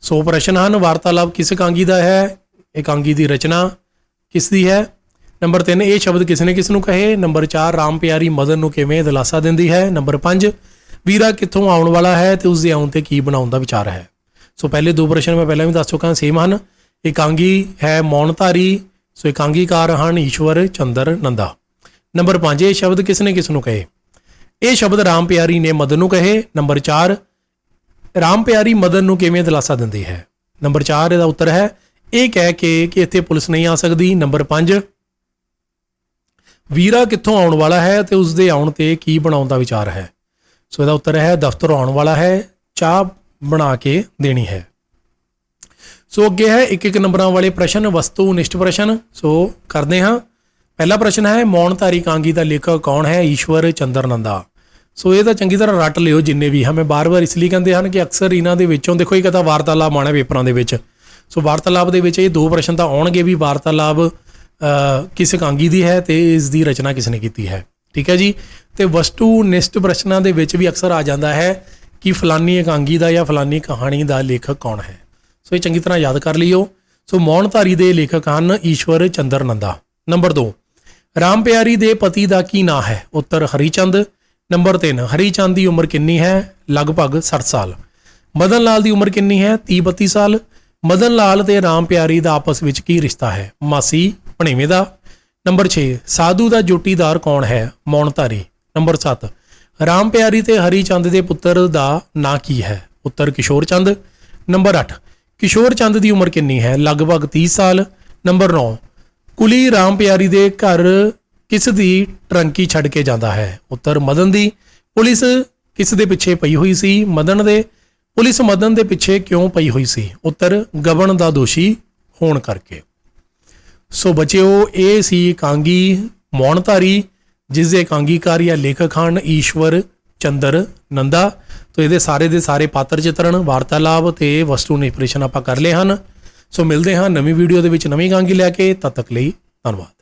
ਸੋ ਪ੍ਰਸ਼ਨ ਹਨ, ਵਾਰਤਾਲਾਪ ਕਿਸ ਇਕਾਂਗੀ ਦਾ ਹੈ? ਇਕਾਂਗੀ ਦੀ ਰਚਨਾ ਕਿਸ ਦੀ ਹੈ? ਨੰਬਰ 3 ਇਹ ਸ਼ਬਦ ਕਿਸ ਨੇ ਕਿਸ ਨੂੰ ਕਹੇ? ਨੰਬਰ 4 ਰਾਮ ਪਿਆਰੀ ਮਦਨ ਨੂੰ ਕਿਵੇਂ ਦਿਲਾਸਾ ਦਿੰਦੀ ਹੈ? ਨੰਬਰ 5 ਵੀਰਾ ਕਿੱਥੋਂ ਆਉਣ ਵਾਲਾ ਹੈ ਤੇ ਉਸ ਦੇ ਆਉਣ ਤੇ ਕੀ ਬਣਾਉਣ ਦਾ ਵਿਚਾਰ ਹੈ? ਸੋ ਪਹਿਲੇ ਦੋ ਪ੍ਰਸ਼ਨ ਮੈਂ ਪਹਿਲਾਂ ਵੀ ਦੱਸ ਚੁੱਕਾ, ਸੇਮ ਹਨ। ਇਕਾਂਗੀ ਹੈ ਮੌਨਧਾਰੀ, ਸੋ ਇਕਾਂਗੀਕਾਰ ਹਨ ਈਸ਼ਵਰ ਚੰਦਰ ਨੰਦਾ। ਨੰਬਰ 5 ਇਹ ਸ਼ਬਦ ਕਿਸ ਨੇ ਕਿਸ ਨੂੰ ਕਹੇ? ਇਹ ਸ਼ਬਦ ਰਾਮ ਪਿਆਰੀ ਨੇ ਮਦਨ ਨੂੰ ਕਹੇ। ਨੰਬਰ 4 ਰਾਮ ਪਿਆਰੀ ਮਦਨ ਨੂੰ ਕਿਵੇਂ ਦਿਲਾਸਾ ਦਿੰਦੀ ਹੈ? ਨੰਬਰ 4 ਇਹਦਾ ਉੱਤਰ ਹੈ, ਇਹ ਕਹਿ ਕੇ ਕਿ ਇੱਥੇ ਪੁਲਿਸ ਨਹੀਂ ਆ ਸਕਦੀ। ਨੰਬਰ 5 ਵੀਰਾ ਕਿੱਥੋਂ ਆਉਣ ਵਾਲਾ ਹੈ ਤੇ ਉਸ ਦੇ ਆਉਣ ਤੇ ਕੀ ਬਣਾਉਣ ਦਾ ਵਿਚਾਰ ਹੈ? ਸੋ ਇਹਦਾ ਉੱਤਰ ਹੈ, ਦਫ਼ਤਰ ਆਉਣ ਵਾਲਾ ਹੈ, ਚਾਹ ਬਣਾ ਕੇ ਦੇਣੀ ਹੈ। ਸੋ ਅੱਗੇ ਹੈ, ਇੱਕ ਇੱਕ ਨੰਬਰਾਂ ਵਾਲੇ ਪ੍ਰਸ਼ਨ, ਵਸਤੂ ਨਿਸ਼ਟ ਪ੍ਰਸ਼ਨ। ਸੋ ਕਰਦੇ ਹਾਂ। ਪਹਿਲਾ ਪ੍ਰਸ਼ਨ ਹੈ ਮੌਨਧਾਰੀ ਕਾਂਗੀ ਦਾ ਲੇਖਕ ਕੌਣ ਹੈ? ਈਸ਼ਵਰ ਚੰਦਰਨੰਦਾ। ਸੋ ਇਹ ਤਾਂ ਚੰਗੀ ਤਰ੍ਹਾਂ ਰੱਟ ਲਿਓ ਜਿੰਨੇ ਵੀ ਹਾਂ, ਮੈਂ ਬਾਰ-ਬਾਰ ਇਸ ਲਈ ਕਹਿੰਦੇ ਹਨ ਕਿ ਅਕਸਰ ਇਹਨਾਂ ਦੇ ਵਿੱਚੋਂ ਦੇਖੋ ਇੱਕ ਤਾਂ ਵਾਰਤਾਲਾਪ ਆਣਾ ਪੇਪਰਾਂ ਦੇ ਵਿੱਚ। ਸੋ ਵਾਰਤਾਲਾਪ ਦੇ ਵਿੱਚ ਇਹ ਦੋ ਪ੍ਰਸ਼ਨ ਤਾਂ ਆਉਣਗੇ ਵੀ ਵਾਰਤਾਲਾਪ ਕਿਸ ਕਾਂਗੀ ਦੀ ਹੈ ਤੇ ਇਸ ਦੀ ਰਚਨਾ ਕਿਸ ਨੇ ਕੀਤੀ ਹੈ। ਠੀਕ ਹੈ ਜੀ? ਤੇ ਵਸਤੂ ਨਿਸ਼ਟ ਪ੍ਰਸ਼ਨਾਂ ਦੇ ਵਿੱਚ ਵੀ ਅਕਸਰ ਆ ਜਾਂਦਾ ਹੈ ਕਿ ਫਲਾਨੀ ਇਕਾਂਗੀ ਦਾ ਜਾਂ ਫਲਾਨੀ ਕਹਾਣੀ ਦਾ ਲੇਖਕ ਕੌਣ ਹੈ। ਸੋ ਇਹ ਚੰਗੀ ਤਰ੍ਹਾਂ ਯਾਦ ਕਰ ਲਿਓ। ਸੋ ਮੌਨਧਾਰੀ ਦੇ ਲੇਖਕ ਹਨ ਈਸ਼ਵਰ ਚੰਦਰ ਨੰਦਾ ਨੰਬਰ 2 ਰਾਮ ਪਿਆਰੀ ਦੇ ਪਤੀ ਦਾ ਕੀ ਨਾਂ ਹੈ? ਉੱਤਰ ਹਰੀਚੰਦ। ਨੰਬਰ 3 ਹਰੀਚੰਦ ਦੀ ਉਮਰ ਕਿੰਨੀ ਹੈ? ਲਗਭਗ 60 ਸਾਲ। ਮਦਨ ਲਾਲ ਦੀ ਉਮਰ ਕਿੰਨੀ ਹੈ? 30 32 ਸਾਲ। ਮਦਨ ਲਾਲ ਤੇ ਰਾਮ ਪਿਆਰੀ ਦਾ ਆਪਸ ਵਿੱਚ ਕੀ ਰਿਸ਼ਤਾ ਹੈ? ਮਾਸੀ ਭਣੇਵੇਂ ਦਾ। ਨੰਬਰ 6 ਸਾਧੂ ਦਾ ਜੋਟੀਦਾਰ ਕੌਣ ਹੈ? ਮੌਨਧਾਰੀ ਨੰਬਰ 7 ਰਾਮ ਪਿਆਰੀ ਤੇ ਹਰੀਚੰਦ ਦੇ ਪੁੱਤਰ ਦਾ ਨਾਂ ਕੀ ਹੈ? ਪੁੱਤਰ ਕਿਸ਼ੋਰ ਚੰਦ। ਨੰਬਰ 8 ਕਿਸ਼ੋਰ ਚੰਦ ਦੀ ਉਮਰ ਕਿੰਨੀ ਹੈ? ਲਗਭਗ 30 ਸਾਲ। ਨੰਬਰ 9 ਕੁਲੀ ਰਾਮ ਪਿਆਰੀ ਦੇ ਘਰ ਕਿਸ ਦੀ ਟਰੰਕੀ ਛੱਡ ਕੇ ਜਾਂਦਾ ਹੈ? ਉੱਤਰ, ਮਦਨ ਦੀ। ਪੁਲਿਸ ਕਿਸ ਦੇ ਪਿੱਛੇ ਪਈ ਹੋਈ ਸੀ? ਮਦਨ ਦੇ। ਪੁਲਿਸ ਮਦਨ ਦੇ ਪਿੱਛੇ ਕਿਉਂ ਪਈ ਹੋਈ ਸੀ? ਉੱਤਰ, ਗਬਨ ਦਾ ਦੋਸ਼ੀ ਹੋਣ ਕਰਕੇ। ਸੋ ਬੱਚਿਓ, ਇਹ ਸੀ ਕਾਂਗੀ ਮੌਨਧਾਰੀ ਜਿਸ ਦੇ ਕਾਂਗੀਕਾਰ ਜਾਂ ਲੇਖਕ ਹਨ ਈਸ਼ਵਰ ਚੰਦਰ ਨੰਦਾ। ਤੋ ਇਹਦੇ ਸਾਰੇ ਦੇ ਸਾਰੇ ਪਾਤਰ ਚਿੱਤਰਣ, ਵਾਰਤਾਲਾਪ ਤੇ ਵਸਤੂ ਨਿਪਰੇਸ਼ਨ ਆਪਾਂ ਕਰ ਲਏ ਹਨ। ਸੋ ਮਿਲਦੇ ਹਾਂ ਨਵੀਂ ਵੀਡੀਓ ਦੇ ਵਿੱਚ ਨਵੀਂ ਕਾਂਗੀ ਲੈ ਕੇ। ਤਦ ਤੱਕ ਲਈ ਧੰਨਵਾਦ।